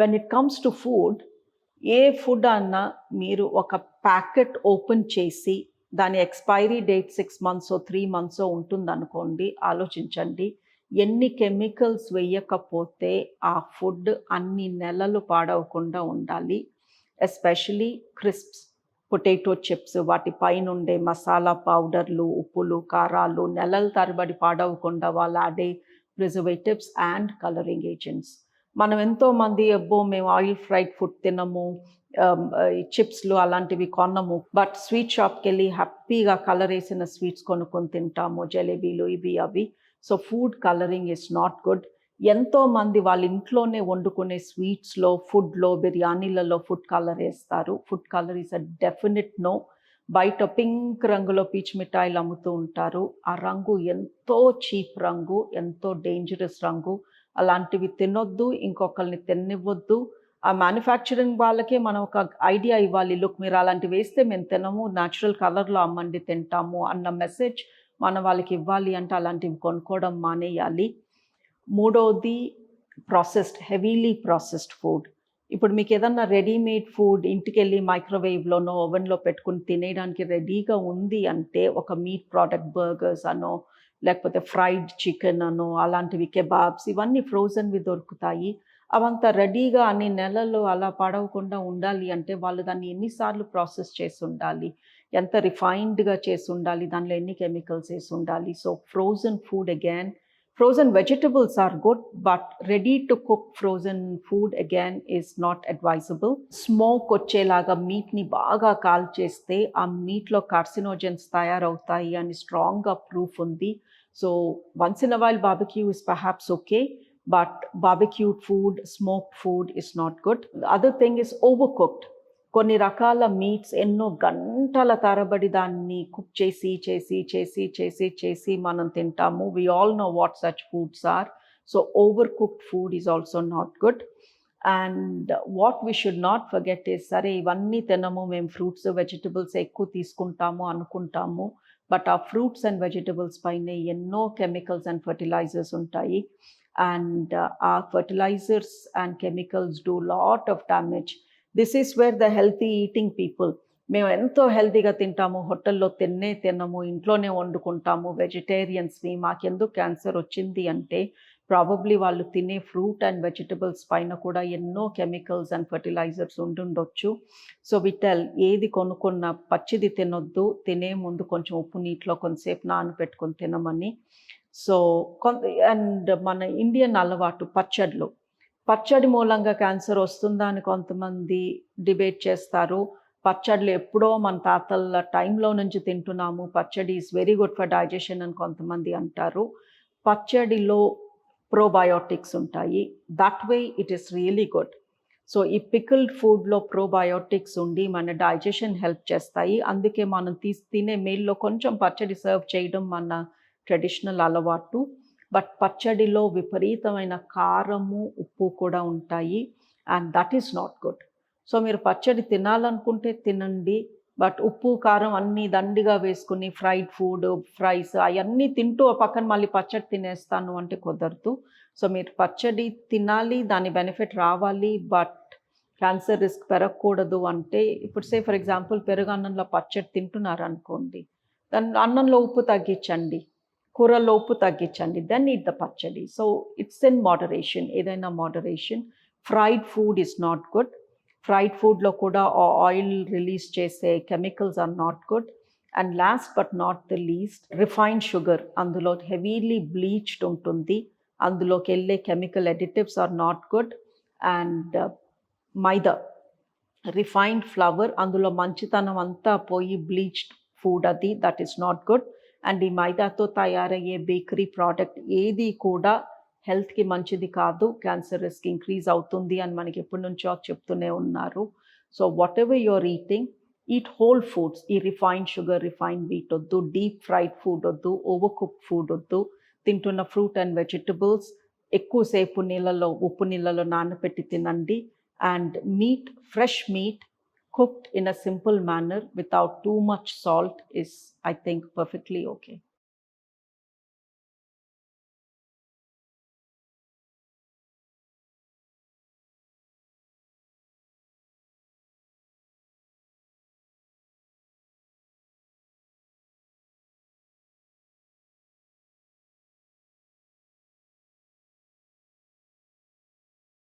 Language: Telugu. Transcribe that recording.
When it comes to food A food అన్నా మీరు ఒక ప్యాకెట్ ఓపెన్ చేసి దాని expiry date six months three months ఉంటుందనుకోండి ఆలోచించండి. ఎన్ని కెమికల్స్ వేయకపోతే ఆ ఫుడ్ అన్ని నెలలు పాడవకుండా ఉండాలి. ఎస్పెషలీ క్రిస్ప్స్ పొటాటో చిప్స్ వాటి పైన ఉండే మసాలా పౌడర్లు ఉప్పులు కారాలు నెలల తరబడి పాడవకుండా వాళ్ళు ఆడే ప్రిజర్వేటివ్స్ అండ్ కలరింగ్ ఏజెంట్స్. మనం ఎంతో మంది అబ్బో మేము ఆయిల్ ఫ్రైడ్ ఫుడ్ తినము చిప్స్లు అలాంటివి కొనము బట్ స్వీట్ షాప్కి వెళ్ళి హ్యాపీగా కలర్ వేసిన స్వీట్స్ కొనుక్కొని తింటాము జలేబీలు ఇవి అవి. So food colouring is not good. ఎంతో మంది వాళ్ళ ఇంట్లోనే వండుకునే స్వీట్స్లో ఫుడ్లో బిర్యానీలలో ఫుడ్ కలర్ వేస్తారు. Food colour is a definite no. బయట పింక్ రంగులో పీచ్ మిఠాయిలు అమ్ముతూ ఉంటారు. ఆ రంగు ఎంతో చీప్ రంగు ఎంతో డేంజరస్ రంగు. అలాంటివి తినొద్దు ఇంకొకరిని తినివ్వద్దు ఆ మ్యానుఫ్యాక్చరింగ్ వాళ్ళకే మనం ఒక ఐడియా ఇవ్వాలి. లుక్ మీరు అలాంటివి వేస్తే మేము తినము న్యాచురల్ కలర్లో అమ్మండి తింటాము అన్న మెసేజ్ మనం వాళ్ళకి ఇవ్వాలి అంటే అలాంటివి కొనుక్కోవడం మానేయాలి. మూడవది ప్రాసెస్డ్ హెవీలీ ప్రాసెస్డ్ ఫుడ్ ఇప్పుడు మీకు ఏదన్నా రెడీమేడ్ ఫుడ్ ఇంటికి వెళ్ళి మైక్రోవేవ్లోనో ఓవెన్లో పెట్టుకుని తినేయడానికి రెడీగా ఉంది అంటే ఒక మీట్ ప్రోడక్ట్ బర్గర్స్ అనో లేకపోతే ఫ్రైడ్ చికెన్ అనో అలాంటివి కెబాబ్స్ ఇవన్నీ ఫ్రోజన్వి దొరుకుతాయి. అవంతా రెడీగా అన్ని నెలలు అలా పడవకుండా ఉండాలి అంటే వాళ్ళు దాన్ని ఎన్నిసార్లు ప్రాసెస్ చేసి ఉండాలి ఎంత రిఫైన్డ్గా చేసి ఉండాలి దానిలో ఎన్ని కెమికల్స్ వేసి ఉండాలి so frozen food again frozen vegetables are good but ready to cook frozen food again is not advisable. Smoke వచ్చేలాగా మీట్ని బాగా కాల్ చేస్తే ఆ మీట్లో కార్సినోజన్స్ తయారవుతాయి అని స్ట్రాంగ్గా ప్రూఫ్ ఉంది. So once in a while barbecue is perhaps okay but barbecued food, smoked food is not good. The other thing is overcooked. కొన్ని రకాల మీట్స్ ఎన్నో గంటల తరబడి దాన్ని కుక్ చేసి చేసి చేసి చేసి చేసి మనం తింటాము we all know what such foods are so over cooked food is also not good and what we should not forget is సరే ఇవన్నీ తినము మేము ఫ్రూట్స్ వెజిటబుల్స్ ఎక్కువ తీసుకుంటాము అనుకుంటాము బట్ ఆ ఫ్రూట్స్ అండ్ వెజిటబుల్స్ పైన ఎన్నో కెమికల్స్ అండ్ ఫర్టిలైజర్స్ ఉంటాయి. అండ్ ఆ fertilisers and chemicals do lot of damage this is where the healthy eating people మేము ఎంతో హెల్తీగా తింటాము హోటల్లో తిన్నే తినము ఇంట్లోనే వండుకుంటాము వెజిటేరియన్స్ని మాకెందుకు క్యాన్సర్ వచ్చింది అంటే ప్రాబబ్లీ వాళ్ళు తినే ఫ్రూట్ అండ్ వెజిటబుల్స్ పైన కూడా ఎన్నో కెమికల్స్ అండ్ ఫర్టిలైజర్స్ ఉండుండొచ్చు. సో విటల్ ఏది కొనుక్కున్న పచ్చిది తినొద్దు తినే ముందు కొంచెం ఉప్పు నీటిలో కొంతసేపు నానబెట్టుకొని తినమని. సో కొంత అండ్ మన ఇండియన్ అలవాటు పచ్చడ్లు. పచ్చడి మూలంగా క్యాన్సర్ వస్తుందా అని కొంతమంది డిబేట్ చేస్తారు. పచ్చళ్ళు ఎప్పుడో మన తాతల టైంలో నుంచి తింటున్నాము. పచ్చడి is very good for digestion అని కొంతమంది అంటారు. పచ్చడిలో ప్రోబయోటిక్స్ ఉంటాయి. That way it is really good so ఈ పికిల్డ్ ఫుడ్లో ప్రోబయోటిక్స్ ఉండి మన డైజెషన్ హెల్ప్ చేస్తాయి. అందుకే మనం తీసి తినే మీల్లో కొంచెం పచ్చడి సర్వ్ చేయడం మన ట్రెడిషనల్ అలవాటు. బట్ పచ్చడిలో విపరీతమైన కారము ఉప్పు కూడా ఉంటాయి. And that is not good so మీరు పచ్చడి తినాలనుకుంటే తినండి. బట్ ఉప్పు కారం అన్నీ దండిగా వేసుకుని ఫ్రైడ్ ఫుడ్ ఫ్రైస్ అవన్నీ తింటూ పక్కన మళ్ళీ పచ్చడి తినేస్తాను అంటే కుదరదు. సో మీరు పచ్చడి తినాలి దాని బెనిఫిట్ రావాలి బట్ క్యాన్సర్ రిస్క్ పెరగకూడదు అంటే ఇప్పుడు సే ఫర్ ఎగ్జాంపుల్ పెరుగు అన్నంలో పచ్చడి తింటున్నారు అనుకోండి దాని అన్నంలో ఉప్పు తగ్గించండి కూరలో ఉప్పు తగ్గించండి then eat the pachadi. So it's in moderation ఏదైనా moderation fried food is not good fried ఫుడ్లో కూడా ఆయిల్ రిలీజ్ చేసే chemicals are not good. And last but not the least refined sugar అందులో హెవీలీ బ్లీచ్డ్ ఉంటుంది. అందులోకి వెళ్ళే chemical additives are not good. And uh, maida refined flour అందులో మంచితనం అంతా పోయి బ్లీచ్డ్ ఫుడ్ అది that is not good and ఈ మైదాతో తయారయ్యే బేకరీ ప్రోడక్ట్ ఏది కూడా హెల్త్కి మంచిది కాదు క్యాన్సర్ రిస్క్ ఇంక్రీజ్ అవుతుంది అని మనకి ఎప్పటి నుంచో చెప్తూనే ఉన్నారు. So whatever your eating eat whole foods ఈ రిఫైన్డ్ షుగర్ రిఫైన్డ్ వీట్ వద్దు డీప్ ఫ్రైడ్ ఫుడ్ వద్దు ఓవర్ కుక్ ఫుడ్ వద్దు. తింటున్న ఫ్రూట్ అండ్ వెజిటబుల్స్ ఎక్కువసేపు నీళ్ళలో ఉప్పు నీళ్ళలో నానబెట్టి తినండి. And meat fresh meat cooked in a simple manner without too much salt is I think perfectly okay